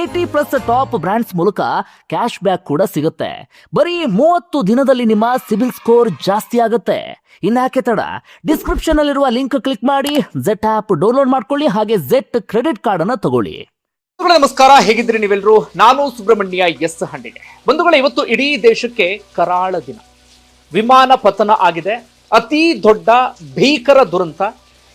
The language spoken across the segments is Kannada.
ಏಟಿ ಪ್ಲಸ್ ಟಾಪ್ ಬ್ರಾಂಡ್ಸ್ ಮೂಲಕ ಕ್ಯಾಶ್ ಬ್ಯಾಕ್ ಕೂಡ ಸಿಗುತ್ತೆ. ಬರೀ ಮೂವತ್ತು ದಿನದಲ್ಲಿ ನಿಮ್ಮ ಸಿಬಿಲ್ ಸ್ಕೋರ್ ಜಾಸ್ತಿ ಆಗುತ್ತೆ. ಇನ್ಯಾಕೆ ತಡ? ಡಿಸ್ಕ್ರಿಪ್ಷನ್ ಅಲ್ಲಿರುವ ಲಿಂಕ್ ಕ್ಲಿಕ್ ಮಾಡಿ ಜೆಟ್ ಆಪ್ ಡೌನ್ಲೋಡ್ ಮಾಡ್ಕೊಳ್ಳಿ, ಹಾಗೆ ಜೆಟ್ ಕ್ರೆಡಿಟ್ ಕಾರ್ಡ್ ಅನ್ನ ತಗೊಳ್ಳಿ. ನಮಸ್ಕಾರ. ಹೇಗಿದ್ರಿ ನೀವೆಲ್ಲರೂ? ನಾನು ಸುಬ್ರಹ್ಮಣ್ಯ ಎಸ್ ಹಂಡಿಗೆ. ಬಂಧುಗಳ, ಇವತ್ತು ಇಡೀ ದೇಶಕ್ಕೆ ಕರಾಳ ದಿನ. ವಿಮಾನ ಪತನ ಆಗಿದೆ. ಅತಿ ದೊಡ್ಡ ಭೀಕರ ದುರಂತ.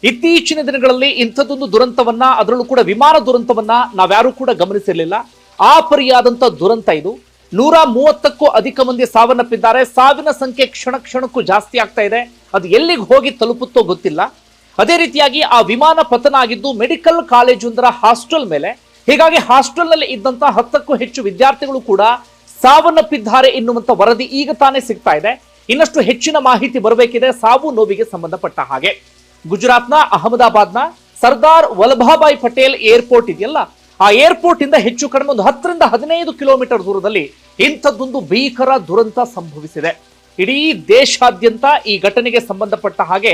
ಇತ್ತೀಚಿನ ದಿನಗಳಲ್ಲಿ ಇಂಥದ್ದೊಂದು ದುರಂತವನ್ನ, ಅದರಲ್ಲೂ ಕೂಡ ವಿಮಾನ ದುರಂತವನ್ನ ನಾವ್ಯಾರೂ ಕೂಡ ಗಮನಿಸಿರಲಿಲ್ಲ. ಆ ಪರಿಯಾದಂತ ದುರಂತ ಇದು. ನೂರ ಮೂವತ್ತಕ್ಕೂ ಅಧಿಕ ಮಂದಿ ಸಾವನ್ನಪ್ಪಿದ್ದಾರೆ. ಸಾವಿನ ಸಂಖ್ಯೆ ಕ್ಷಣ ಕ್ಷಣಕ್ಕೂ ಜಾಸ್ತಿ ಆಗ್ತಾ ಇದೆ. ಅದು ಎಲ್ಲಿಗೆ ಹೋಗಿ ತಲುಪುತ್ತೋ ಗೊತ್ತಿಲ್ಲ. ಅದೇ ರೀತಿಯಾಗಿ ಆ ವಿಮಾನ ಪತನ ಆಗಿದ್ದು ಮೆಡಿಕಲ್ ಕಾಲೇಜೊಂದರ ಹಾಸ್ಟೆಲ್ ಮೇಲೆ. ಹೀಗಾಗಿ ಹಾಸ್ಟೆಲ್ನಲ್ಲಿ ಇದ್ದಂತ ಹತ್ತಕ್ಕೂ ಹೆಚ್ಚು ವಿದ್ಯಾರ್ಥಿಗಳು ಕೂಡ ಸಾವನ್ನಪ್ಪಿದ್ದಾರೆ ಎನ್ನುವಂತ ವರದಿ ಈಗ ತಾನೇ ಸಿಗ್ತಾ ಇದೆ. ಇನ್ನಷ್ಟು ಹೆಚ್ಚಿನ ಮಾಹಿತಿ ಬರಬೇಕಿದೆ. ಸಾವು ನೋವಿಗೆ ಸಂಬಂಧಪಟ್ಟ ಹಾಗೆ. ಗುಜರಾತ್ನ ಅಹಮದಾಬಾದ್ನ ಸರ್ದಾರ್ ವಲ್ಲಭಾಬಾಯಿ ಪಟೇಲ್ ಏರ್ಪೋರ್ಟ್ ಇದೆಯಲ್ಲ? ಆ ಏರ್ಪೋರ್ಟ್ ಇಂದ ಹೆಚ್ಚು ಕಡಿಮೆ ಒಂದು ಹತ್ತರಿಂದ ಹದಿನೈದು ಕಿಲೋಮೀಟರ್ ದೂರದಲ್ಲಿ ಇಂಥದ್ದೊಂದು ಭೀಕರ ದುರಂತ ಸಂಭವಿಸಿದೆ. ಇಡೀ ದೇಶಾದ್ಯಂತ ಈ ಘಟನೆಗೆ ಸಂಬಂಧಪಟ್ಟ ಹಾಗೆ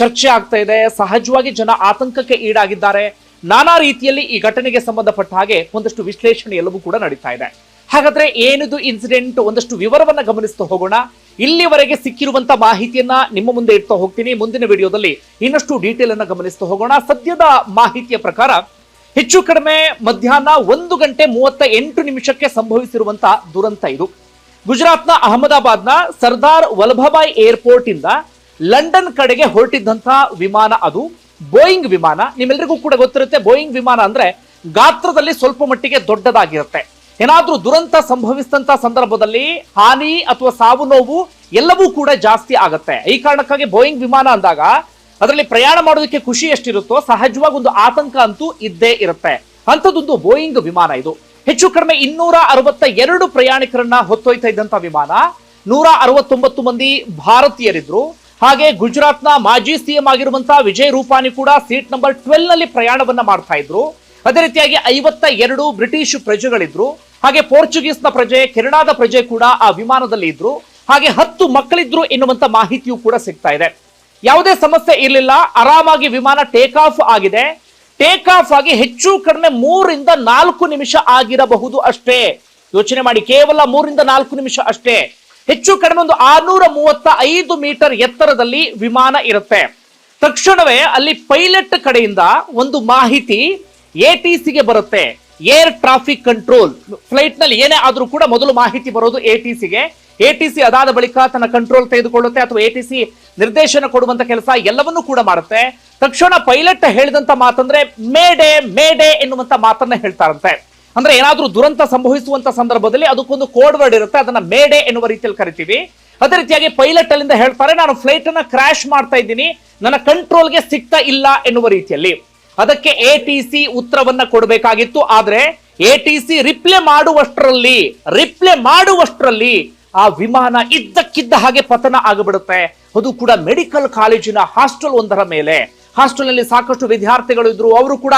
ಚರ್ಚೆ ಆಗ್ತಾ ಇದೆ. ಸಹಜವಾಗಿ ಜನ ಆತಂಕಕ್ಕೆ ಈಡಾಗಿದ್ದಾರೆ. ನಾನಾ ರೀತಿಯಲ್ಲಿ ಈ ಘಟನೆಗೆ ಸಂಬಂಧಪಟ್ಟ ಹಾಗೆ ಒಂದಷ್ಟು ವಿಶ್ಲೇಷಣೆ ಎಲ್ಲವೂ ಕೂಡ ನಡೀತಾ ಇದೆ. ಹಾಗಾದ್ರೆ ಏನಿದು ಇನ್ಸಿಡೆಂಟ್ ಒಂದಷ್ಟು ವಿವರವನ್ನ ಗಮನಿಸ್ತಾ ಹೋಗೋಣ. ಇಲ್ಲಿವರೆಗೆ ಸಿಕ್ಕಿರುವಂತ ಮಾಹಿತಿಯನ್ನ ನಿಮ್ಮ ಮುಂದೆ ಇಡ್ತಾ ಹೋಗ್ತೀನಿ. ಮುಂದಿನ ವಿಡಿಯೋದಲ್ಲಿ ಇನ್ನಷ್ಟು ಡೀಟೇಲ್ ಅನ್ನ ಗಮನಿಸ್ತಾ ಹೋಗೋಣ. ಸದ್ಯದ ಮಾಹಿತಿಯ ಪ್ರಕಾರ ಹೆಚ್ಚು ಕಡಿಮೆ ಮಧ್ಯಾಹ್ನ ಒಂದು ಗಂಟೆ ಮೂವತ್ತ ಎಂಟು ನಿಮಿಷಕ್ಕೆ ಸಂಭವಿಸಿರುವಂತ ದುರಂತ ಇದು. ಗುಜರಾತ್ನ ಅಹಮದಾಬಾದ್ನ ಸರ್ದಾರ್ ವಲ್ಲಭಭಾಯ್ ಏರ್ಪೋರ್ಟ್ ಇಂದ ಲಂಡನ್ ಕಡೆಗೆ ಹೊರಟಿದ್ದಂತ ವಿಮಾನ ಅದು. ಬೋಯಿಂಗ್ ವಿಮಾನ. ನಿಮ್ಮೆಲ್ಲರಿಗೂ ಕೂಡ ಗೊತ್ತಿರುತ್ತೆ, ಬೋಯಿಂಗ್ ವಿಮಾನ ಅಂದ್ರೆ ಗಾತ್ರದಲ್ಲಿ ಸ್ವಲ್ಪ ಮಟ್ಟಿಗೆ ದೊಡ್ಡದಾಗಿರುತ್ತೆ. ಏನಾದ್ರೂ ದುರಂತ ಸಂಭವಿಸಿದಂತ ಸಂದರ್ಭದಲ್ಲಿ ಹಾನಿ ಅಥವಾ ಸಾವು ನೋವು ಎಲ್ಲವೂ ಕೂಡ ಜಾಸ್ತಿ ಆಗುತ್ತೆ. ಈ ಕಾರಣಕ್ಕಾಗಿ ಬೋಯಿಂಗ್ ವಿಮಾನ ಅಂದಾಗ ಅದರಲ್ಲಿ ಪ್ರಯಾಣ ಮಾಡೋದಕ್ಕೆ ಖುಷಿ ಎಷ್ಟಿರುತ್ತೋ ಸಹಜವಾಗಿ ಒಂದು ಆತಂಕ ಅಂತೂ ಇದ್ದೇ ಇರುತ್ತೆ. ಅಂಥದ್ದೊಂದು ಬೋಯಿಂಗ್ ವಿಮಾನ ಇದು. ಹೆಚ್ಚು ಕಡಿಮೆ ಇನ್ನೂರ ಅರವತ್ತ ಎರಡು ಪ್ರಯಾಣಿಕರನ್ನ ಹೊತ್ತೊಯ್ತಾ ಇದ್ದಂತ ವಿಮಾನ. ನೂರ ಅರವತ್ತೊಂಬತ್ತು ಮಂದಿ ಭಾರತೀಯರಿದ್ರು. ಹಾಗೆ ಗುಜರಾತ್ನ ಮಾಜಿ ಸಿಎಂ ಆಗಿರುವಂತಹ ವಿಜಯ್ ರೂಪಾನಿ ಕೂಡ ಸೀಟ್ ನಂಬರ್ ಟ್ವೆಲ್ನಲ್ಲಿ ಪ್ರಯಾಣವನ್ನ ಮಾಡ್ತಾ ಇದ್ರು. ಅದೇ ರೀತಿಯಾಗಿ ಐವತ್ತ ಎರಡು ಬ್ರಿಟಿಷ್ ಪ್ರಜೆಗಳಿದ್ರು, ಹಾಗೆ ಪೋರ್ಚುಗೀಸ್ನ ಪ್ರಜೆ, ಕೆನಡಾದ ಪ್ರಜೆ ಕೂಡ ಆ ವಿಮಾನದಲ್ಲಿ ಇದ್ರು, ಹಾಗೆ ಹತ್ತು ಮಕ್ಕಳಿದ್ರು ಎನ್ನುವಂತ ಮಾಹಿತಿಯೂ ಕೂಡ ಸಿಗ್ತಾ ಇದೆ. ಯಾವುದೇ ಸಮಸ್ಯೆ ಇರಲಿಲ್ಲ, ಆರಾಮಾಗಿ ವಿಮಾನ ಟೇಕ್ ಆಫ್ ಆಗಿದೆ. ಟೇಕ್ ಆಫ್ ಆಗಿ ಹೆಚ್ಚು ಕಡಿಮೆ ಮೂರಿಂದ ನಾಲ್ಕು ನಿಮಿಷ ಆಗಿರಬಹುದು ಅಷ್ಟೇ. ಯೋಚನೆ ಮಾಡಿ, ಕೇವಲ ಮೂರಿಂದ ನಾಲ್ಕು ನಿಮಿಷ ಅಷ್ಟೇ. ಹೆಚ್ಚು ಕಡಿಮೆ ಒಂದು ಆರ್ನೂರ ಮೂವತ್ತ ಐದು ಮೀಟರ್ ಎತ್ತರದಲ್ಲಿ ವಿಮಾನ ಇರುತ್ತೆ. ತಕ್ಷಣವೇ ಅಲ್ಲಿ ಪೈಲಟ್ ಕಡೆಯಿಂದ ಒಂದು ಮಾಹಿತಿ ಎ ಟಿ ಸಿಗೆ ಬರುತ್ತೆ ಏರ್ ಟ್ರಾಫಿಕ್ ಕಂಟ್ರೋಲ್. ಫ್ಲೈಟ್ನಲ್ಲಿ ಏನೇ ಆದ್ರೂ ಕೂಡ ಮೊದಲು ಮಾಹಿತಿ ಬರೋದು ಎ ಟಿ ಸಿಗೆ. ಎ ಟಿ ಸಿ ಅದಾದ ಬಳಿಕ ತನ್ನ ಕಂಟ್ರೋಲ್ ತೆಗೆದುಕೊಳ್ಳುತ್ತೆ ಅಥವಾ ಎ ಟಿ ಸಿ ನಿರ್ದೇಶನ ಕೊಡುವಂತ ಕೆಲಸ ಎಲ್ಲವನ್ನೂ ಕೂಡ ಮಾಡುತ್ತೆ. ತಕ್ಷಣ ಪೈಲಟ್ ಹೇಳಿದಂತ ಮಾತಂದ್ರೆ, ಮೇಡೆ ಮೇಡೆ ಎನ್ನುವಂತ ಮಾತನ್ನ ಹೇಳ್ತಾರಂತೆ. ಅಂದ್ರೆ ಏನಾದ್ರೂ ದುರಂತ ಸಂಭವಿಸುವಂತ ಸಂದರ್ಭದಲ್ಲಿ ಅದಕ್ಕೊಂದು ಕೋಡ್ ವರ್ಡ್ ಇರುತ್ತೆ, ಅದನ್ನ ಮೇಡೆ ಎನ್ನುವ ರೀತಿಯಲ್ಲಿ ಕರಿತೀವಿ. ಅದೇ ರೀತಿಯಾಗಿ ಪೈಲಟ್ ಅಲ್ಲಿಂದ ಹೇಳ್ತಾರೆ, ನಾನು ಫ್ಲೈಟ್ ಅನ್ನ ಕ್ರಾಶ್ ಮಾಡ್ತಾ ಇದ್ದೀನಿ, ನನ್ನ ಕಂಟ್ರೋಲ್ಗೆ ಸಿಗ್ತಾ ಇಲ್ಲ ಎನ್ನುವ ರೀತಿಯಲ್ಲಿ. ಅದಕ್ಕೆ ಎ ಟಿ ಸಿ ಉತ್ತರವನ್ನ ಕೊಡಬೇಕಾಗಿತ್ತು. ಆದ್ರೆ ಎ ಟಿ ಸಿ ರಿಪ್ಲೈ ಮಾಡುವಷ್ಟರಲ್ಲಿ ರಿಪ್ಲೈ ಮಾಡುವಷ್ಟರಲ್ಲಿ ಆ ವಿಮಾನ ಇದ್ದಕ್ಕಿದ್ದ ಹಾಗೆ ಪತನ ಆಗಿಬಿಡುತ್ತೆ. ಅದು ಕೂಡ ಮೆಡಿಕಲ್ ಕಾಲೇಜಿನ ಹಾಸ್ಟೆಲ್ ಒಂದರ ಮೇಲೆ. ಹಾಸ್ಟೆಲ್ನಲ್ಲಿ ಸಾಕಷ್ಟು ವಿದ್ಯಾರ್ಥಿಗಳು ಇದ್ರು, ಅವರು ಕೂಡ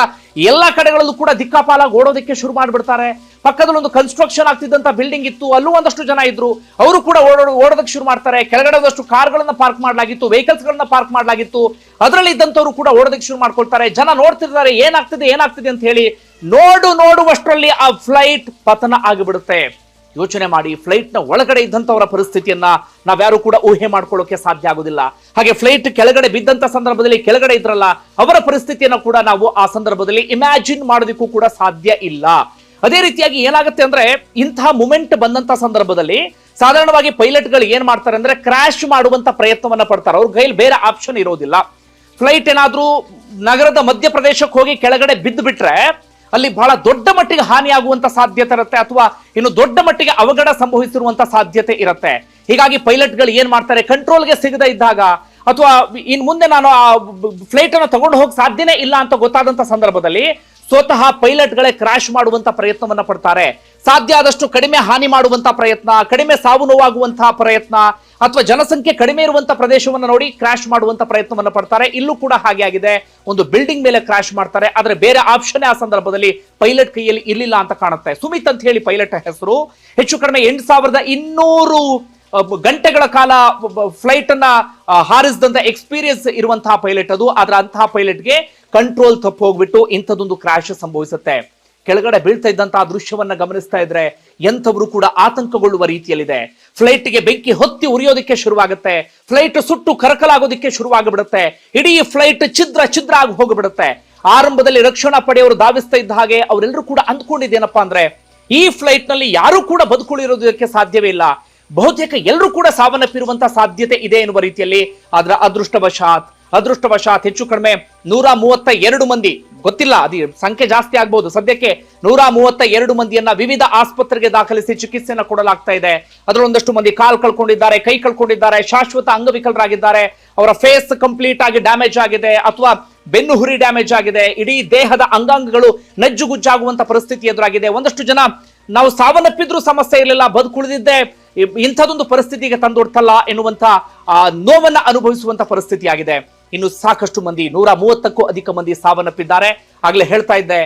ಎಲ್ಲಾ ಕಡೆಗಳಲ್ಲೂ ಕೂಡ ದಿಕ್ಕಾಪಾಲಾಗಿ ಓಡೋದಕ್ಕೆ ಶುರು ಮಾಡಿಬಿಡ್ತಾರೆ. ಪಕ್ಕದಲ್ಲಿ ಒಂದು ಕನ್ಸ್ಟ್ರಕ್ಷನ್ ಆಗ್ತಿದ್ದಂತ ಬಿಲ್ಡಿಂಗ್ ಇತ್ತು, ಅಲ್ಲೂ ಒಂದಷ್ಟು ಜನ ಇದ್ರು, ಅವರು ಕೂಡ ಓಡೋ, ಓಡೋದಕ್ಕೆ ಶುರು ಮಾಡ್ತಾರೆ. ಕೆಳಗಡೆ ಒಂದಷ್ಟು ಕಾರ್ಗಳನ್ನ ಪಾರ್ಕ್ ಮಾಡಲಾಗಿತ್ತು ವೆಹಿಕಲ್ಸ್ ಗಳನ್ನ ಪಾರ್ಕ್ ಮಾಡಲಾಗಿತ್ತು. ಅದರಲ್ಲಿ ಇದ್ದಂಥವ್ರು ಕೂಡ ಓಡೋದಕ್ಕೆ ಶುರು ಮಾಡ್ಕೊಳ್ತಾರೆ. ಜನ ನೋಡ್ತಿರ್ತಾರೆ, ಏನಾಗ್ತಿದೆ ಏನಾಗ್ತಿದೆ ಅಂತ ಹೇಳಿ, ನೋಡು, ನೋಡುವಷ್ಟರಲ್ಲಿ ಆ ಫ್ಲೈಟ್ ಪತನ ಆಗಿಬಿಡುತ್ತೆ. ಯೋಚನೆ ಮಾಡಿ ಫ್ಲೈಟ್ನ ಒಳಗಡೆ ಇದ್ದಂತವರ ಪರಿಸ್ಥಿತಿಯನ್ನ ನಾವ್ಯಾರು ಕೂಡ ಊಹೆ ಮಾಡ್ಕೊಳ್ಳೋಕೆ ಸಾಧ್ಯ ಆಗೋದಿಲ್ಲ. ಹಾಗೆ ಫ್ಲೈಟ್ ಕೆಳಗಡೆ ಬಿದ್ದಂತ ಸಂದರ್ಭದಲ್ಲಿ ಕೆಳಗಡೆ ಇದ್ರಲ್ಲ, ಅವರ ಪರಿಸ್ಥಿತಿಯನ್ನ ಕೂಡ ನಾವು ಆ ಸಂದರ್ಭದಲ್ಲಿ ಇಮ್ಯಾಜಿನ್ ಮಾಡೋದಕ್ಕೂ ಕೂಡ ಸಾಧ್ಯ ಇಲ್ಲ. ಅದೇ ರೀತಿಯಾಗಿ ಏನಾಗುತ್ತೆ ಅಂದ್ರೆ, ಇಂತಹ ಮೂಮೆಂಟ್ ಬಂದಂತ ಸಂದರ್ಭದಲ್ಲಿ ಸಾಧಾರಣವಾಗಿ ಪೈಲಟ್ಗಳು ಏನ್ ಮಾಡ್ತಾರೆ ಅಂದ್ರೆ ಕ್ರಾಶ್ ಮಾಡುವಂತ ಪ್ರಯತ್ನವನ್ನ ಪಡ್ತಾರೆ. ಅವ್ರ ಕೈಲಿ ಬೇರೆ ಆಪ್ಷನ್ ಇರೋದಿಲ್ಲ. ಫ್ಲೈಟ್ ಏನಾದ್ರೂ ನಗರದ ಮಧ್ಯಪ್ರದೇಶಕ್ಕೆ ಹೋಗಿ ಕೆಳಗಡೆ ಬಿದ್ದು ಬಿಟ್ರೆ ಅಲ್ಲಿ ಬಹಳ ದೊಡ್ಡ ಮಟ್ಟಿಗೆ ಹಾನಿಯಾಗುವಂತ ಸಾಧ್ಯತೆ ಇರುತ್ತೆ ಅಥವಾ ಇನ್ನು ದೊಡ್ಡ ಮಟ್ಟಿಗೆ ಅವಘಡ ಸಂಭವಿಸಿರುವಂತ ಸಾಧ್ಯತೆ ಇರುತ್ತೆ. ಹೀಗಾಗಿ ಪೈಲಟ್ಗಳು ಏನ್ ಮಾಡ್ತಾರೆ? ಕಂಟ್ರೋಲ್ಗೆ ಸಿಗದೇ ಇದ್ದಾಗ ಅಥವಾ ಇನ್ ಮುಂದೆ ನಾನು ಆ ಫ್ಲೈಟ್ ಅನ್ನು ತಗೊಂಡು ಹೋಗಿ ಸಾಧ್ಯನೇ ಇಲ್ಲ ಅಂತ ಗೊತ್ತಾದಂತ ಸಂದರ್ಭದಲ್ಲಿ ಸ್ವತಃ ಪೈಲಟ್ಗಳೇ ಕ್ರಾಶ್ ಮಾಡುವಂತ ಪ್ರಯತ್ನವನ್ನ ಪಡ್ತಾರೆ. ಸಾಧ್ಯ ಆದಷ್ಟು ಕಡಿಮೆ ಹಾನಿ ಮಾಡುವಂತ ಪ್ರಯತ್ನ, ಕಡಿಮೆ ಸಾವು ನೋವಾಗುವಂತಹ ಪ್ರಯತ್ನ, ಅಥವಾ ಜನಸಂಖ್ಯೆ ಕಡಿಮೆ ಇರುವಂತ ಪ್ರದೇಶವನ್ನು ನೋಡಿ ಕ್ರಾಶ್ ಮಾಡುವಂತ ಪ್ರಯತ್ನವನ್ನು ಪಡ್ತಾರೆ. ಇಲ್ಲೂ ಕೂಡ ಹಾಗೆ ಆಗಿದೆ. ಒಂದು ಬಿಲ್ಡಿಂಗ್ ಮೇಲೆ ಕ್ರಾಶ್ ಮಾಡ್ತಾರೆ. ಆದ್ರೆ ಬೇರೆ ಆಪ್ಷನ್ ಆ ಸಂದರ್ಭದಲ್ಲಿ ಪೈಲಟ್ ಕೈಯಲ್ಲಿ ಇರಲಿಲ್ಲ ಅಂತ ಕಾಣುತ್ತೆ. ಸುಮಿತ್ ಅಂತ ಹೇಳಿ ಪೈಲಟ್ ಹೆಸರು. ಹೆಚ್ಚು ಕಡಿಮೆ ಎಂಟು ಸಾವಿರದ ಇನ್ನೂರು ಗಂಟೆಗಳ ಕಾಲ ಫ್ಲೈಟ್ ಅನ್ನ ಹಾರಿಸಿದಂತ ಎಕ್ಸ್ಪೀರಿಯನ್ಸ್ ಇರುವಂತಹ ಪೈಲಟ್ ಅದು. ಆದ್ರೆ ಅಂತಹ ಪೈಲಟ್ಗೆ ಕಂಟ್ರೋಲ್ ತಪ್ಪು ಹೋಗ್ಬಿಟ್ಟು ಇಂಥದೊಂದು ಕ್ರಾಶ್ ಸಂಭವಿಸುತ್ತೆ. ಕೆಳಗಡೆ ಬೀಳ್ತಾ ಇದ್ದಂತಹ ದೃಶ್ಯವನ್ನ ಗಮನಿಸ್ತಾ ಇದ್ರೆ ಎಂಥವರು ಕೂಡ ಆತಂಕಗೊಳ್ಳುವ ರೀತಿಯಲ್ಲಿದೆ. ಫ್ಲೈಟ್ಗೆ ಬೆಂಕಿ ಹೊತ್ತಿ ಉರಿಯೋದಕ್ಕೆ ಶುರುವಾಗುತ್ತೆ. ಫ್ಲೈಟ್ ಸುಟ್ಟು ಕರಕಲಾಗೋದಕ್ಕೆ ಶುರುವಾಗಿಬಿಡುತ್ತೆ. ಇಡೀ ಫ್ಲೈಟ್ ಛಿದ್ರ ಛಿದ್ರ ಆಗಿ ಹೋಗಿಬಿಡುತ್ತೆ. ಆರಂಭದಲ್ಲಿ ರಕ್ಷಣಾ ಪಡೆಯವರು ಧಾವಿಸ್ತಾ ಇದ್ದ ಹಾಗೆ ಅವರೆಲ್ಲರೂ ಕೂಡ ಅಂದ್ಕೊಂಡಿದ್ದೇನಪ್ಪಾ ಅಂದ್ರೆ ಈ ಫ್ಲೈಟ್ನಲ್ಲಿ ಯಾರು ಕೂಡ ಬದುಕುಳಿರೋದಕ್ಕೆ ಸಾಧ್ಯವೇ ಇಲ್ಲ. ಬಹುತೇಕ ಎಲ್ಲರೂ ಕೂಡ ಸಾವನ್ನಪ್ಪಿರುವಂತಹ ಸಾಧ್ಯತೆ ಇದೆ ಎನ್ನುವ ರೀತಿಯಲ್ಲಿ ಅದರ ಅದೃಷ್ಟವಶಾತ್ ಅದೃಷ್ಟವಶಾತ್ ಹೆಚ್ಚು ಕಡಿಮೆ ನೂರ ಮೂವತ್ತ ಎರಡು ಮಂದಿ, ಗೊತ್ತಿಲ್ಲ, ಅದು ಸಂಖ್ಯೆ ಜಾಸ್ತಿ ಆಗ್ಬಹುದು ಸದ್ಯಕ್ಕೆ ನೂರ ಮೂವತ್ತ ಎರಡು ಮಂದಿಯನ್ನ ವಿವಿಧ ಆಸ್ಪತ್ರೆಗೆ ದಾಖಲಿಸಿ ಚಿಕಿತ್ಸೆಯನ್ನ ಕೊಡಲಾಗ್ತಾ ಇದೆ. ಅದರೊಂದಷ್ಟು ಮಂದಿ ಕಾಲ್ ಕಳ್ಕೊಂಡಿದ್ದಾರೆ, ಕೈ ಕಳ್ಕೊಂಡಿದ್ದಾರೆ, ಶಾಶ್ವತ ಅಂಗವಿಕಲರಾಗಿದ್ದಾರೆ. ಅವರ ಫೇಸ್ ಕಂಪ್ಲೀಟ್ ಆಗಿ ಡ್ಯಾಮೇಜ್ ಆಗಿದೆ ಅಥವಾ ಬೆನ್ನು ಹುರಿ ಡ್ಯಾಮೇಜ್ ಆಗಿದೆ. ಇಡೀ ದೇಹದ ಅಂಗಾಂಗಗಳು ನಜ್ಜುಗುಜ್ಜಾಗುವಂತ ಪರಿಸ್ಥಿತಿ ಎದುರಾಗಿದೆ. ಒಂದಷ್ಟು ಜನ ನಾವು ಸಾವನ್ನಪ್ಪಿದ್ರೂ ಸಮಸ್ಯೆ ಇರಲಿಲ್ಲ, ಬದುಕುಳಿದಿದ್ದೆ ಇಂಥದೊಂದು ಪರಿಸ್ಥಿತಿಗೆ ತಂದೊಡ್ತಲ್ಲ ಎನ್ನುವಂತ ನೋವನ್ನ ಅನುಭವಿಸುವಂತ ಪರಿಸ್ಥಿತಿ ಆಗಿದೆ ಇನ್ನು ಸಾಕಷ್ಟು ಮಂದಿ, ನೂರ ಮೂವತ್ತಕ್ಕೂ ಅಧಿಕ ಮಂದಿ ಸಾವನ್ನಪ್ಪಿದ್ದಾರೆ. ಆಗ್ಲೇ ಹೇಳ್ತಾ ಇದ್ದೆ,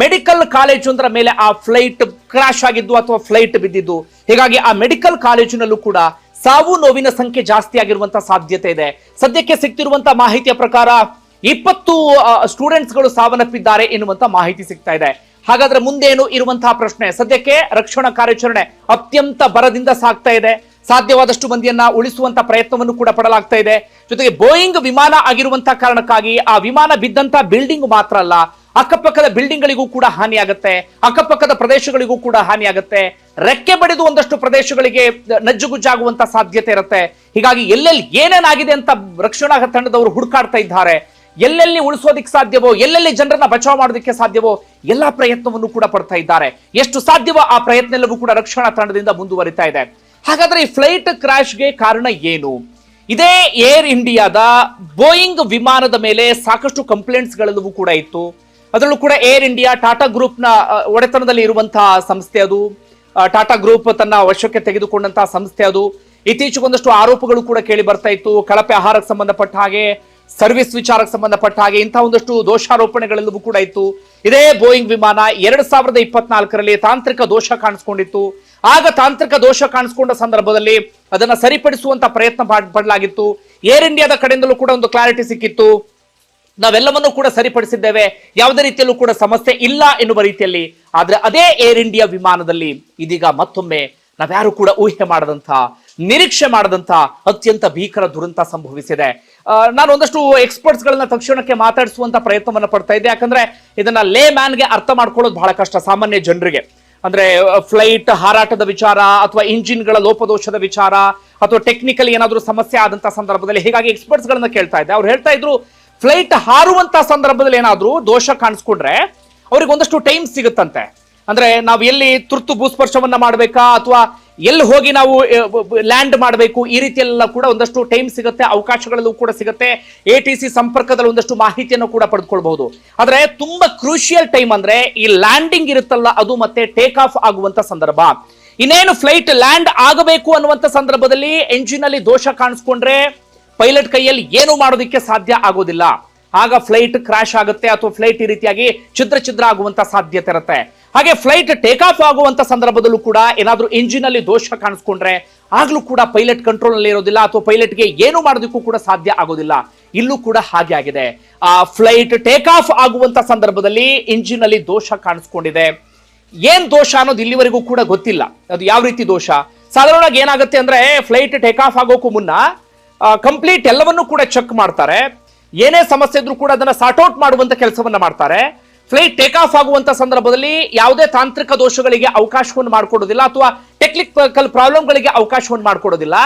ಮೆಡಿಕಲ್ ಕಾಲೇಜೊಂದರ ಮೇಲೆ ಆ ಫ್ಲೈಟ್ ಕ್ರಾಶ್ ಆಗಿದ್ದು ಅಥವಾ ಫ್ಲೈಟ್ ಬಿದ್ದಿದ್ದು, ಹೀಗಾಗಿ ಆ ಮೆಡಿಕಲ್ ಕಾಲೇಜಿನಲ್ಲೂ ಕೂಡ ಸಾವು ನೋವಿನ ಸಂಖ್ಯೆ ಜಾಸ್ತಿ ಆಗಿರುವಂತ ಸಾಧ್ಯತೆ ಇದೆ. ಸದ್ಯಕ್ಕೆ ಸಿಗ್ತಿರುವಂತ ಮಾಹಿತಿಯ ಪ್ರಕಾರ ಇಪ್ಪತ್ತು ಸ್ಟೂಡೆಂಟ್ಸ್ಗಳು ಸಾವನ್ನಪ್ಪಿದ್ದಾರೆ ಎನ್ನುವಂತ ಮಾಹಿತಿ ಸಿಗ್ತಾ ಇದೆ. ಹಾಗಾದ್ರೆ ಮುಂದೇನು ಇರುವಂತಹ ಪ್ರಶ್ನೆ? ಸದ್ಯಕ್ಕೆ ರಕ್ಷಣಾ ಕಾರ್ಯಾಚರಣೆ ಅತ್ಯಂತ ಬರದಿಂದ ಸಾಗ್ತಾ ಇದೆ. ಸಾಧ್ಯವಾದಷ್ಟು ಮಂದಿಯನ್ನ ಉಳಿಸುವಂತ ಪ್ರಯತ್ನವನ್ನು ಕೂಡ ಪಡಲಾಗ್ತಾ ಇದೆ. ಜೊತೆಗೆ ಬೋಯಿಂಗ್ ವಿಮಾನ ಆಗಿರುವಂತಹ ಕಾರಣಕ್ಕಾಗಿ ಆ ವಿಮಾನ ಬಿದ್ದಂತ ಬಿಲ್ಡಿಂಗ್ ಮಾತ್ರ ಅಲ್ಲ, ಅಕ್ಕಪಕ್ಕದ ಬಿಲ್ಡಿಂಗ್ ಗಳಿಗೂ ಕೂಡ ಹಾನಿಯಾಗುತ್ತೆ, ಅಕ್ಕಪಕ್ಕದ ಪ್ರದೇಶಗಳಿಗೂ ಕೂಡ ಹಾನಿಯಾಗುತ್ತೆ. ರೆಕ್ಕೆ ಬಡಿದು ಒಂದಷ್ಟು ಪ್ರದೇಶಗಳಿಗೆ ನಜ್ಜುಗುಜ್ಜಾಗುವಂತ ಸಾಧ್ಯತೆ ಇರುತ್ತೆ. ಹೀಗಾಗಿ ಎಲ್ಲೆಲ್ಲಿ ಏನೇನಾಗಿದೆ ಅಂತ ರಕ್ಷಣಾ ತಂಡದವರು ಹುಡುಕಾಡ್ತಾ ಇದ್ದಾರೆ. ಎಲ್ಲೆಲ್ಲಿ ಉಳಿಸೋದಿಕ್ಕೆ ಸಾಧ್ಯವೋ, ಎಲ್ಲೆಲ್ಲಿ ಜನರನ್ನ ಬಚಾವ್ ಮಾಡೋದಕ್ಕೆ ಸಾಧ್ಯವೋ, ಎಲ್ಲಾ ಪ್ರಯತ್ನವನ್ನು ಕೂಡ ಪಡ್ತಾ ಇದ್ದಾರೆ. ಎಷ್ಟು ಸಾಧ್ಯವೋ ಆ ಪ್ರಯತ್ನ ಎಲ್ಲವೂ ಕೂಡ ರಕ್ಷಣಾ ತಂಡದಿಂದ ಮುಂದುವರಿತಾ ಇದೆ. ಹಾಗಾದ್ರೆ ಈ ಫ್ಲೈಟ್ ಕ್ರಾಶ್ಗೆ ಕಾರಣ ಏನು? ಇದೇ ಏರ್ ಇಂಡಿಯಾದ ಬೋಯಿಂಗ್ ವಿಮಾನದ ಮೇಲೆ ಸಾಕಷ್ಟು ಕಂಪ್ಲೇಂಟ್ಸ್ ಗಳೆಲ್ಲವೂ ಕೂಡ ಇತ್ತು. ಅದರಲ್ಲೂ ಕೂಡ ಏರ್ ಇಂಡಿಯಾ ಟಾಟಾ ಗ್ರೂಪ್ನ ಒಡೆತನದಲ್ಲಿ ಇರುವಂತಹ ಸಂಸ್ಥೆ ಅದು. ಟಾಟಾ ಗ್ರೂಪ್ ತನ್ನ ವಶಕ್ಕೆ ತೆಗೆದುಕೊಂಡಂತಹ ಸಂಸ್ಥೆ ಅದು. ಇತ್ತೀಚೆಗೊಂದಷ್ಟು ಆರೋಪಗಳು ಕೂಡ ಕೇಳಿ ಬರ್ತಾ ಇತ್ತು. ಕಳಪೆ ಆಹಾರಕ್ಕೆ ಸಂಬಂಧಪಟ್ಟ ಹಾಗೆ ಸರ್ವಿಸ್ ವಿಚಾರಕ್ಕೆ ಸಂಬಂಧಪಟ್ಟ ಹಾಗೆ ಇಂತಹ ಒಂದಷ್ಟು ದೋಷಾರೋಪಣೆಗಳೆಲ್ಲವೂ ಕೂಡ ಇತ್ತು. ಇದೇ ಬೋಯಿಂಗ್ ವಿಮಾನ ಎರಡ್ ಸಾವಿರದ ಇಪ್ಪತ್ನಾಲ್ಕರಲ್ಲಿ ತಾಂತ್ರಿಕ ದೋಷ ಕಾಣಿಸ್ಕೊಂಡಿತ್ತು. ಆಗ ತಾಂತ್ರಿಕ ದೋಷ ಕಾಣಿಸ್ಕೊಂಡ ಸಂದರ್ಭದಲ್ಲಿ ಅದನ್ನ ಸರಿಪಡಿಸುವಂತ ಪ್ರಯತ್ನ ಪಾಡ್- ಪಡಲಾಗಿತ್ತು ಏರ್ ಇಂಡಿಯಾದ ಕಡೆಯಿಂದಲೂ ಕೂಡ ಒಂದು ಕ್ಲಾರಿಟಿ ಸಿಕ್ಕಿತ್ತು. ನಾವೆಲ್ಲವನ್ನೂ ಕೂಡ ಸರಿಪಡಿಸಿದ್ದೇವೆ. ಯಾವುದೇ ರೀತಿಯಲ್ಲೂ ಕೂಡ ಸಮಸ್ಯೆ ಇಲ್ಲ ಎನ್ನುವ ರೀತಿಯಲ್ಲಿ. ಆದ್ರೆ ಅದೇ ಏರ್ ಇಂಡಿಯಾ ವಿಮಾನದಲ್ಲಿ ಇದೀಗ ಮತ್ತೊಮ್ಮೆ ನಾವ್ಯಾರು ಕೂಡ ಊಹೆ ಮಾಡದಂತ ನಿರೀಕ್ಷೆ ಮಾಡದಂತ ಅತ್ಯಂತ ಭೀಕರ ದುರಂತ ಸಂಭವಿಸಿದೆ. ನಾನು ಒಂದಷ್ಟು ಎಕ್ಸ್ಪರ್ಟ್ಸ್ ಗಳನ್ನ ತಕ್ಷಣಕ್ಕೆ ಮಾತಾಡಿಸುವಂತ ಪ್ರಯತ್ನವನ್ನು ಪಡ್ತಾ ಇದ್ದೆ. ಯಾಕಂದ್ರೆ ಇದನ್ನ ಲೇ ಮ್ಯಾನ್ಗೆ ಅರ್ಥ ಮಾಡ್ಕೊಳ್ಳೋದು ಬಹಳ ಕಷ್ಟ ಸಾಮಾನ್ಯ ಜನರಿಗೆ. ಅಂದ್ರೆ ಫ್ಲೈಟ್ ಹಾರಾಟದ ವಿಚಾರ ಅಥವಾ ಇಂಜಿನ್ಗಳ ಲೋಪದೋಷದ ವಿಚಾರ ಅಥವಾ ಟೆಕ್ನಿಕಲ್ ಏನಾದರೂ ಸಮಸ್ಯೆ ಆದಂತಹ ಸಂದರ್ಭದಲ್ಲಿ ಹೀಗಾಗಿ ಎಕ್ಸ್ಪರ್ಟ್ಸ್ ಗಳನ್ನ ಕೇಳ್ತಾ ಇದ್ದೆ. ಅವ್ರು ಹೇಳ್ತಾ ಇದ್ರು ಫ್ಲೈಟ್ ಹಾರುವಂತ ಸಂದರ್ಭದಲ್ಲಿ ಏನಾದ್ರೂ ದೋಷ ಕಾಣಿಸ್ಕೊಂಡ್ರೆ ಅವ್ರಿಗೆ ಒಂದಷ್ಟು ಟೈಮ್ ಸಿಗುತ್ತಂತೆ. ಅಂದ್ರೆ ನಾವು ಎಲ್ಲಿ ತುರ್ತು ಭೂಸ್ಪರ್ಶವನ್ನ ಮಾಡಬೇಕಾ ಅಥವಾ ಎಲ್ಲಿ ಹೋಗಿ ನಾವು ಲ್ಯಾಂಡ್ ಮಾಡಬೇಕು, ಈ ರೀತಿಯೆಲ್ಲ ಕೂಡ ಒಂದಷ್ಟು ಟೈಮ್ ಸಿಗುತ್ತೆ, ಅವಕಾಶಗಳಲ್ಲೂ ಕೂಡ ಸಿಗುತ್ತೆ. ಎ ಟಿ ಸಿ ಸಂಪರ್ಕದಲ್ಲಿ ಒಂದಷ್ಟು ಮಾಹಿತಿಯನ್ನು ಕೂಡ ಪಡೆದುಕೊಳ್ಬಹುದು ಆದರೆ ತುಂಬಾ ಕ್ರೂಷಿಯಲ್ ಟೈಮ್ ಅಂದ್ರೆ ಈ ಲ್ಯಾಂಡಿಂಗ್ ಇರುತ್ತಲ್ಲ, ಅದು ಮತ್ತೆ ಟೇಕ್ ಆಫ್ ಆಗುವಂತ ಸಂದರ್ಭ. ಇನ್ನೇನು ಫ್ಲೈಟ್ ಲ್ಯಾಂಡ್ ಆಗಬೇಕು ಅನ್ನುವಂತ ಸಂದರ್ಭದಲ್ಲಿ ಎಂಜಿನ್ ಅಲ್ಲಿ ದೋಷ ಕಾಣಿಸ್ಕೊಂಡ್ರೆ ಪೈಲಟ್ ಕೈಯಲ್ಲಿ ಏನು ಮಾಡೋದಕ್ಕೆ ಸಾಧ್ಯ ಆಗೋದಿಲ್ಲ. ಆಗ ಫ್ಲೈಟ್ ಕ್ರಾಶ್ ಆಗುತ್ತೆ ಅಥವಾ ಫ್ಲೈಟ್ ಈ ರೀತಿಯಾಗಿ ಛಿದ್ರ ಛಿದ್ರ ಆಗುವಂತ ಸಾಧ್ಯತೆ ಇರುತ್ತೆ. ಹಾಗೆ ಫ್ಲೈಟ್ ಟೇಕ್ ಆಫ್ ಆಗುವಂತ ಸಂದರ್ಭದಲ್ಲೂ ಕೂಡ ಏನಾದರೂ ಇಂಜಿನ್ ಅಲ್ಲಿ ದೋಷ ಕಾಣಿಸ್ಕೊಂಡ್ರೆ ಆಗ್ಲೂ ಕೂಡ ಪೈಲಟ್ ಕಂಟ್ರೋಲ್ನಲ್ಲಿ ಇರೋದಿಲ್ಲ ಅಥವಾ ಪೈಲಟ್ಗೆ ಏನು ಮಾಡೋದಕ್ಕೂ ಕೂಡ ಸಾಧ್ಯ ಆಗೋದಿಲ್ಲ. ಇಲ್ಲೂ ಕೂಡ ಹಾಗೆ ಆಗಿದೆ. ಆ ಫ್ಲೈಟ್ ಟೇಕ್ ಆಫ್ ಆಗುವಂತ ಸಂದರ್ಭದಲ್ಲಿ ಇಂಜಿನ್ ಅಲ್ಲಿ ದೋಷ ಕಾಣಿಸ್ಕೊಂಡಿದೆ. ಏನ್ ದೋಷ ಅನ್ನೋದು ಇಲ್ಲಿವರೆಗೂ ಕೂಡ ಗೊತ್ತಿಲ್ಲ. ಅದು ಯಾವ ರೀತಿ ದೋಷ? ಸಾಧಾರಣವಾಗಿ ಏನಾಗುತ್ತೆ ಅಂದ್ರೆ ಫ್ಲೈಟ್ ಟೇಕ್ ಆಫ್ ಆಗೋಕ್ಕೂ ಮುನ್ನ ಕಂಪ್ಲೀಟ್ ಎಲ್ಲವನ್ನೂ ಕೂಡ ಚೆಕ್ ಮಾಡ್ತಾರೆ. ಏನೇ ಸಮಸ್ಯೆ ಇದ್ರೂ ಕೂಡ ಅದನ್ನ ಸಾರ್ಟ್ಔಟ್ ಮಾಡುವಂತ ಕೆಲಸವನ್ನ ಮಾಡ್ತಾರೆ. ಫ್ಲೈಟ್ ಟೇಕ್ ಆಫ್ ಆಗುವಂತ ಸಂದರ್ಭದಲ್ಲಿ ಯಾವುದೇ ತಾಂತ್ರಿಕ ದೋಷಗಳಿಗೆ ಅವಕಾಶವನ್ನು ಮಾಡಿಕೊಡೋದಿಲ್ಲ ಅಥವಾ ಟೆಕ್ನಿಕಲ್ ಪ್ರಾಬ್ಲಮ್ಗಳಿಗೆ ಅವಕಾಶವನ್ನು ಮಾಡಿಕೊಡೋದಿಲ್ಲ.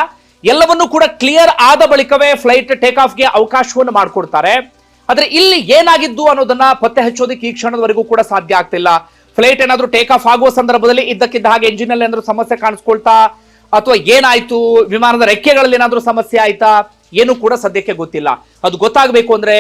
ಎಲ್ಲವನ್ನೂ ಕೂಡ ಕ್ಲಿಯರ್ ಆದ ಬಳಿಕವೇ ಫ್ಲೈಟ್ ಟೇಕ್ ಆಫ್ಗೆ ಅವಕಾಶವನ್ನು ಮಾಡಿಕೊಡ್ತಾರೆ. ಆದ್ರೆ ಇಲ್ಲಿ ಏನಾಗಿದ್ದು ಅನ್ನೋದನ್ನ ಪತ್ತೆ ಹಚ್ಚೋದಕ್ಕೆ ಈ ಕ್ಷಣದವರೆಗೂ ಕೂಡ ಸಾಧ್ಯ ಆಗ್ತಿಲ್ಲ. ಫ್ಲೈಟ್ ಏನಾದ್ರೂ ಟೇಕ್ ಆಫ್ ಆಗುವ ಸಂದರ್ಭದಲ್ಲಿ ಇದ್ದಕ್ಕಿದ್ದ ಹಾಗೆ ಎಂಜಿನ್ ಅಲ್ಲಿ ಏನಾದ್ರೂ ಸಮಸ್ಯೆ ಕಾಣಿಸ್ಕೊಳ್ತಾ ಅಥವಾ ಏನಾಯ್ತು? ವಿಮಾನದ ರೆಕ್ಕೆಗಳಲ್ಲಿ ಏನಾದ್ರೂ ಸಮಸ್ಯೆ ಆಯ್ತಾ? ಏನು ಕೂಡ ಸದ್ಯಕ್ಕೆ ಗೊತ್ತಿಲ್ಲ. ಅದು ಗೊತ್ತಾಗಬೇಕು ಅಂದ್ರೆ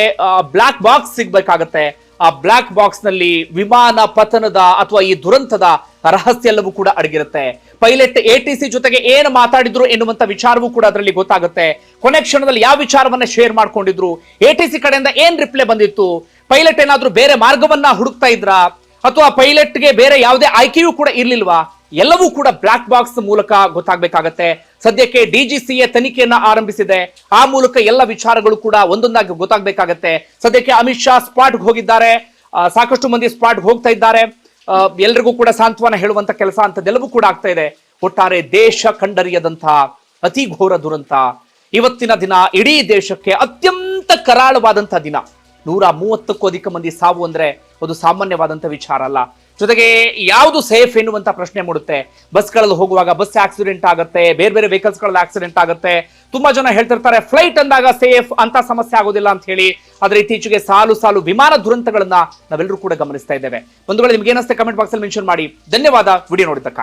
ಬ್ಲಾಕ್ ಬಾಕ್ಸ್ ಸಿಗ್ಬೇಕಾಗತ್ತೆ. ಆ ಬ್ಲಾಕ್ ಬಾಕ್ಸ್ನಲ್ಲಿ ವಿಮಾನ ಪತನದ ಅಥವಾ ಈ ದುರಂತದ ರಹಸ್ಯ ಎಲ್ಲವೂ ಕೂಡ ಅಡಗಿರುತ್ತೆ. ಪೈಲಟ್ ಎ ಟಿ ಸಿ ಜೊತೆಗೆ ಏನು ಮಾತಾಡಿದ್ರು ಎನ್ನುವಂತ ವಿಚಾರವೂ ಕೂಡ ಅದರಲ್ಲಿ ಗೊತ್ತಾಗುತ್ತೆ. ಕೊನೆ ಕ್ಷಣದಲ್ಲಿ ಯಾವ ವಿಚಾರವನ್ನ ಶೇರ್ ಮಾಡ್ಕೊಂಡಿದ್ರು? ಎ ಟಿ ಸಿ ಕಡೆಯಿಂದ ಏನ್ ರಿಪ್ಲೈ ಬಂದಿತ್ತು? ಪೈಲಟ್ ಏನಾದ್ರೂ ಬೇರೆ ಮಾರ್ಗವನ್ನ ಹುಡುಕ್ತಾ ಇದ್ರ? ಅಥವಾ ಪೈಲಟ್ಗೆ ಬೇರೆ ಯಾವುದೇ ಆಯ್ಕೆಯೂ ಕೂಡ ಇರ್ಲಿಲ್ವಾ? ಎಲ್ಲವೂ ಕೂಡ ಬ್ಲಾಕ್ ಬಾಕ್ಸ್ ಮೂಲಕ ಗೊತ್ತಾಗಬೇಕಾಗತ್ತೆ. ಸದ್ಯಕ್ಕೆ ಡಿಜಿಸಿಎ ತನಿಖೆಯನ್ನ ಆರಂಭಿಸಿದೆ. ಆ ಮೂಲಕ ಎಲ್ಲ ವಿಚಾರಗಳು ಕೂಡ ಒಂದೊಂದಾಗಿ ಗೊತ್ತಾಗಬೇಕಾಗತ್ತೆ. ಸದ್ಯಕ್ಕೆ ಅಮಿತ್ ಶಾ ಸ್ಪಾಟ್ ಹೋಗಿದ್ದಾರೆ. ಸಾಕಷ್ಟು ಮಂದಿ ಸ್ಪಾಟ್ ಹೋಗ್ತಾ ಇದ್ದಾರೆ. ಎಲ್ರಿಗೂ ಕೂಡ ಸಾಂತ್ವನ ಹೇಳುವಂತ ಕೆಲಸ ಅಂತದೆಲ್ಲವೂ ಕೂಡ ಆಗ್ತಾ ಇದೆ. ಒಟ್ಟಾರೆ ದೇಶ ಕಂಡರಿಯದಂತಹ ಅತಿ ಘೋರ ದುರಂತ. ಇವತ್ತಿನ ದಿನ ಇಡೀ ದೇಶಕ್ಕೆ ಅತ್ಯಂತ ಕರಾಳವಾದಂತಹ ದಿನ. ನೂರ ಮೂವತ್ತಕ್ಕೂ ಅಧಿಕ ಮಂದಿ ಸಾವು ಅಂದ್ರೆ ಅದು ಸಾಮಾನ್ಯವಾದಂತ ವಿಚಾರ ಅಲ್ಲ. ಜೊತೆಗೆ ಯಾವುದು ಸೇಫ್ ಎನ್ನುವಂತ ಪ್ರಶ್ನೆ ಮೂಡುತ್ತೆ? ಬಸ್ಗಳಲ್ಲಿ ಹೋಗುವಾಗ ಬಸ್ ಆಕ್ಸಿಡೆಂಟ್ ಆಗುತ್ತೆ, ಬೇರೆ ಬೇರೆ ವೆಹಿಕಲ್ಸ್ಗಳಲ್ಲಿ ಆಕ್ಸಿಡೆಂಟ್ ಆಗುತ್ತೆ. ತುಂಬಾ ಜನ ಹೇಳ್ತಿರ್ತಾರೆ ಫ್ಲೈಟ್ ಅಂದಾಗ ಸೇಫ್ ಅಂತ ಸಮಸ್ಯೆ ಆಗೋದಿಲ್ಲ ಅಂತ ಹೇಳಿ. ಆದ್ರೆ ಇತ್ತೀಚೆಗೆ ಸಾಲು ಸಾಲು ವಿಮಾನ ದುರಂತಗಳನ್ನ ನಾವೆಲ್ಲರೂ ಕೂಡ ಗಮನಿಸ್ತಾ ಇದ್ದೇವೆ. ಒಂದು ವೇಳೆ ನಿಮ್ಗೆ ಏನಿಸ್ತೆ ಕಮೆಂಟ್ ಬಾಕ್ಸ್ ಅಲ್ಲಿ ಮೆನ್ಷನ್ ಮಾಡಿ. ಧನ್ಯವಾದ. ವಿಡಿಯೋ ನೋಡಿದ್ದಕ್ಕಾಗಿ.